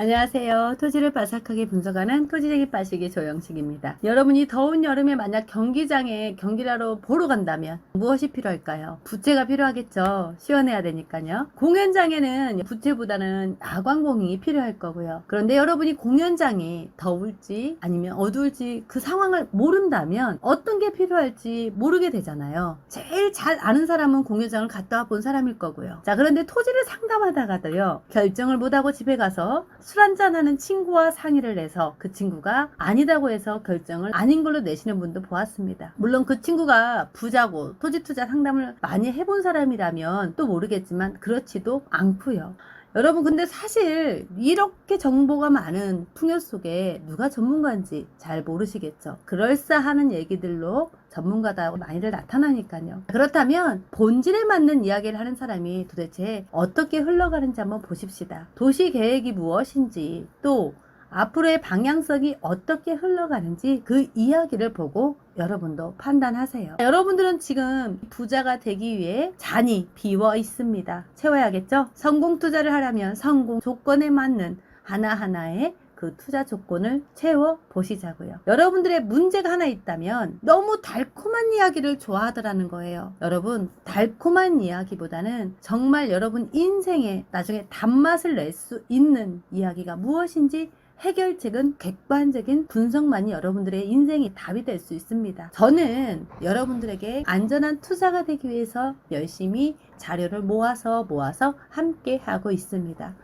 안녕하세요. 토지를 바삭하게 분석하는 토지쟁이 빠시기 조영식입니다. 여러분이 더운 여름에 만약 경기장에 하러 보러 간다면 무엇이 필요할까요? 부채가 필요하겠죠. 시원해야 되니까요. 공연장에는 부채보다는 야광봉이 필요할 거고요. 그런데 여러분이 공연장이 더울지 아니면 어두울지 그 상황을 모른다면 어떤 게 필요할지 모르게 되잖아요. 제일 잘 아는 사람은 공연장을 갔다 와본 사람일 거고요. 자, 그런데 토지를 상담하다가도요. 결정을 못하고 집에 가서 술 한잔하는 친구와 상의를 해서 그 친구가 아니다고 해서 결정을 아닌 걸로 내시는 분도 보았습니다. 물론 그 친구가 부자고 토지 투자 상담을 많이 해본 사람이라면 또 모르겠지만 그렇지도 않고요. 여러분 근데 사실 이렇게 정보가 많은 풍요 속에 누가 전문가인지 잘 모르시겠죠. 그럴싸하는 얘기들로 전문가다고 많이들 나타나니까요. 그렇다면 본질에 맞는 이야기를 하는 사람이 도대체 어떻게 흘러가는지 한번 보십시다. 도시 계획이 무엇인지 또 앞으로의 방향성이 어떻게 흘러가는지 그 이야기를 보고 여러분도 판단하세요. 여러분들은 지금 부자가 되기 위해 잔이 비워 있습니다. 채워야겠죠? 성공 투자를 하려면 성공 조건에 맞는 하나하나의 그 투자 조건을 채워 보시자고요. 여러분들의 문제가 하나 있다면 너무 달콤한 이야기를 좋아하더라는 거예요. 여러분, 달콤한 이야기보다는 정말 여러분 인생에 나중에 단맛을 낼 수 있는 이야기가 무엇인지 해결책은 객관적인 분석만이 여러분들의 인생이 답이 될 수 있습니다. 저는 여러분들에게 안전한 투자가 되기 위해서 열심히 자료를 모아서 모아서 함께 하고 있습니다.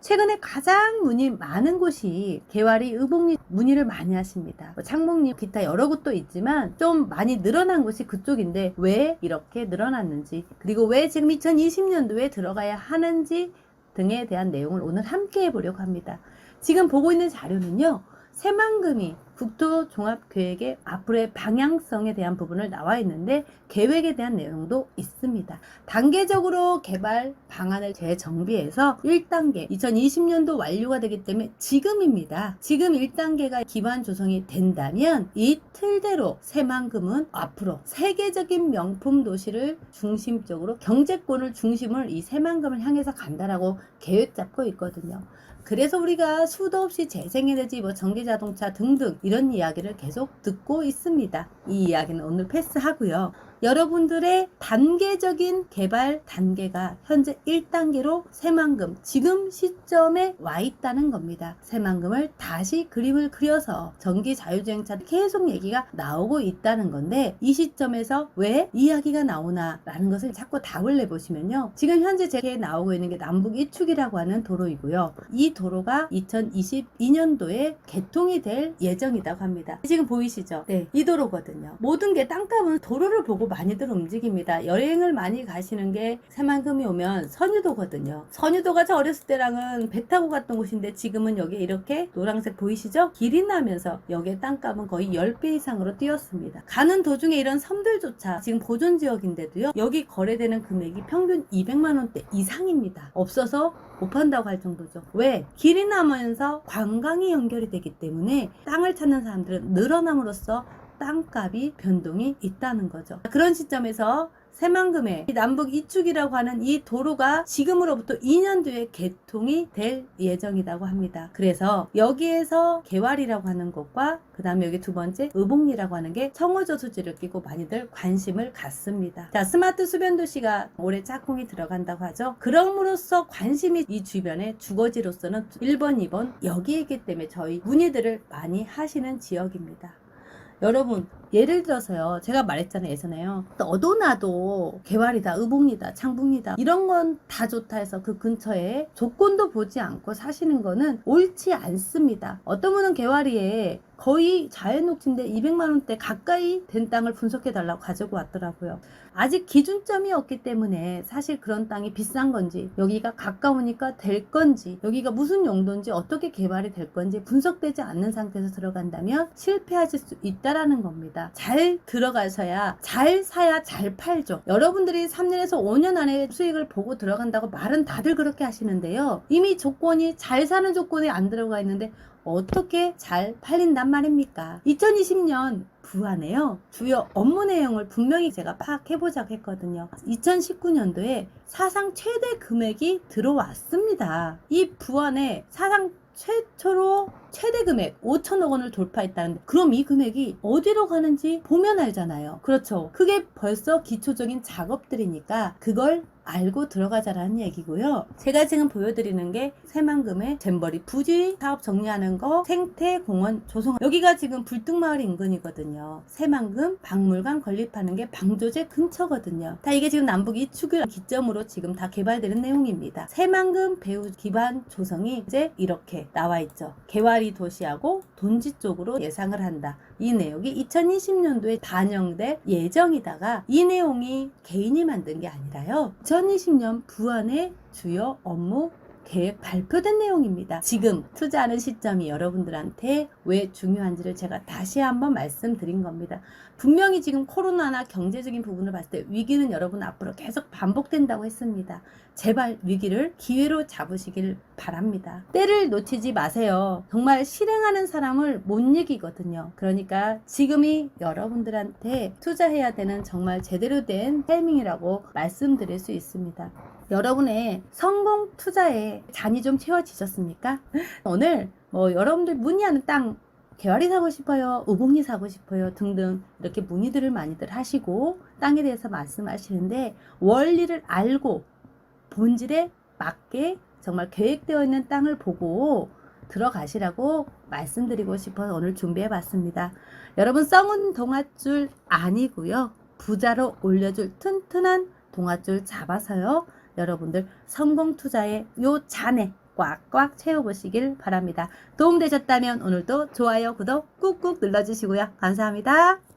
최근에 가장 문의 많은 곳이 개화리, 의복리 문의를 많이 하십니다. 뭐 창목리, 기타 여러 곳도 있지만 좀 많이 늘어난 곳이 그쪽인데 왜 이렇게 늘어났는지 그리고 왜 지금 2020년도에 들어가야 하는지 등에 대한 내용을 오늘 함께 해보려고 합니다. 지금 보고 있는 자료는요. 새만금이 국토종합계획의 앞으로의 방향성에 대한 부분을 나와 있는데 계획에 대한 내용도 있습니다. 단계적으로 개발 방안을 재정비해서 1단계 2020년도 완료가 되기 때문에 지금입니다. 지금 1단계가 기반 조성이 된다면 이 틀대로 새만금은 앞으로 세계적인 명품 도시를 중심적으로 경제권을 중심을 이 새만금을 향해서 간다라고 계획 잡고 있거든요. 그래서 우리가 수도 없이 재생에너지, 뭐 전기 자동차 등등 이런 이야기를 계속 듣고 있습니다. 이 이야기는 오늘 패스하고요. 여러분들의 단계적인 개발 단계가 현재 1단계로 새만금 지금 시점에 와 있다는 겁니다. 새만금을 다시 그림을 그려서 전기 자율주행차 계속 얘기가 나오고 있다는 건데 이 시점에서 왜 이야기가 나오나 라는 것을 자꾸 답을 내보시면요. 지금 현재 제게 나오고 있는 게 남북 이축이라고 하는 도로이고요. 이 도로가 2022년도에 개통이 될 예정이라고 합니다. 지금 보이시죠? 네, 이 도로거든요. 모든 게 땅값은 도로를 보고 많이들 움직입니다. 여행을 많이 가시는 게 새만금이 오면 선유도거든요. 선유도가 저 어렸을 때랑은 배 타고 갔던 곳인데 지금은 여기 이렇게 노란색 보이시죠? 길이 나면서 여기에 땅값은 거의 10배 이상으로 뛰었습니다. 가는 도중에 이런 섬들조차 지금 보존 지역인데도요. 여기 거래되는 금액이 평균 200만 원대 이상입니다. 없어서 못 판다고 할 정도죠. 왜? 길이 나면서 관광이 연결이 되기 때문에 땅을 찾는 사람들은 늘어남으로써 땅값이 변동이 있다는 거죠. 그런 시점에서 새만금의 남북 이축이라고 하는 이 도로가 지금으로부터 2년 뒤에 개통이 될 예정이라고 합니다. 그래서 여기에서 개활이라고 하는 곳과 그 다음에 여기 두 번째 의복리라고 하는 게 청어저 수지를 끼고 많이들 관심을 갖습니다. 자 스마트 수변 도시가 올해 짝꿍이 들어간다고 하죠. 그럼으로써 관심이 이 주변의 주거지로서는 1번, 2번 여기이기 때문에 저희 문의들을 많이 하시는 지역입니다. 여러분 예를 들어서요. 제가 말했잖아요 예전에요. 너도 나도 개활이다 의복이다 창북이다 이런 건 다 좋다 해서 그 근처에 조건도 보지 않고 사시는 거는 옳지 않습니다. 어떤 분은 개활이에 거의 자연 녹지인데 200만원대 가까이 된 땅을 분석해 달라고 가지고 왔더라고요 아직 기준점이 없기 때문에 사실 그런 땅이 비싼 건지 여기가 가까우니까 될 건지 여기가 무슨 용도인지 어떻게 개발이 될 건지 분석되지 않는 상태에서 들어간다면 실패하실 수 있다라는 겁니다 잘 들어가셔야 잘 사야 잘 팔죠. 여러분들이 3년에서 5년 안에 수익을 보고 들어간다고 말은 다들 그렇게 하시는데요. 이미 조건이 잘 사는 조건이 안 들어가 있는데 어떻게 잘 팔린단 말입니까? 2020년 부안에요. 주요 업무 내용을 분명히 제가 파악해보자고 했거든요. 2019년도에 사상 최대 금액이 들어왔습니다. 이 부안에 사상 최초로 최대 금액 5천억 원을 돌파했다는데 그럼 이 금액이 어디로 가는지 보면 알잖아요. 그렇죠. 그게 벌써 기초적인 작업들이니까 그걸 알고 들어가자라는 얘기고요. 제가 지금 보여드리는 게 새만금의 잼버리 부지 사업 정리하는 거 생태 공원 조성 여기가 지금 불뚝마을 인근이거든요. 새만금 박물관 건립하는 게 방조제 근처거든요. 다 이게 지금 남북 이축을 기점으로 지금 다 개발되는 내용입니다. 새만금 배후 기반 조성이 이제 이렇게 나와 있죠. 개와리 도시하고 돈지 쪽으로 예상을 한다. 이 내용이 2020년도에 반영될 예정이다가 이 내용이 개인이 만든 게 아니라요. 2020년 부안의 주요 업무 계획 발표된 내용입니다. 지금 투자하는 시점이 여러분들한테 왜 중요한지를 제가 다시 한번 말씀드린 겁니다. 분명히 지금 코로나나 경제적인 부분을 봤을 때 위기는 여러분 앞으로 계속 반복된다고 했습니다. 제발 위기를 기회로 잡으시길 바랍니다. 때를 놓치지 마세요. 정말 실행하는 사람을 못 이기거든요. 그러니까 지금이 여러분들한테 투자해야 되는 정말 제대로 된 타이밍이라고 말씀드릴 수 있습니다. 여러분의 성공 투자에 잔이 좀 채워지셨습니까? 오늘 뭐 여러분들 문의하는 땅 개화리 사고 싶어요, 우봉리 사고 싶어요 등등 이렇게 문의들을 많이들 하시고 땅에 대해서 말씀하시는데 원리를 알고 본질에 맞게 정말 계획되어 있는 땅을 보고 들어가시라고 말씀드리고 싶어서 오늘 준비해 봤습니다. 여러분 썩은 동아줄 아니고요. 부자로 올려줄 튼튼한 동아줄 잡아서요. 여러분들 성공 투자의 요 잔에 꽉꽉 채워보시길 바랍니다. 도움되셨다면 오늘도 좋아요, 구독 꾹꾹 눌러주시고요. 감사합니다.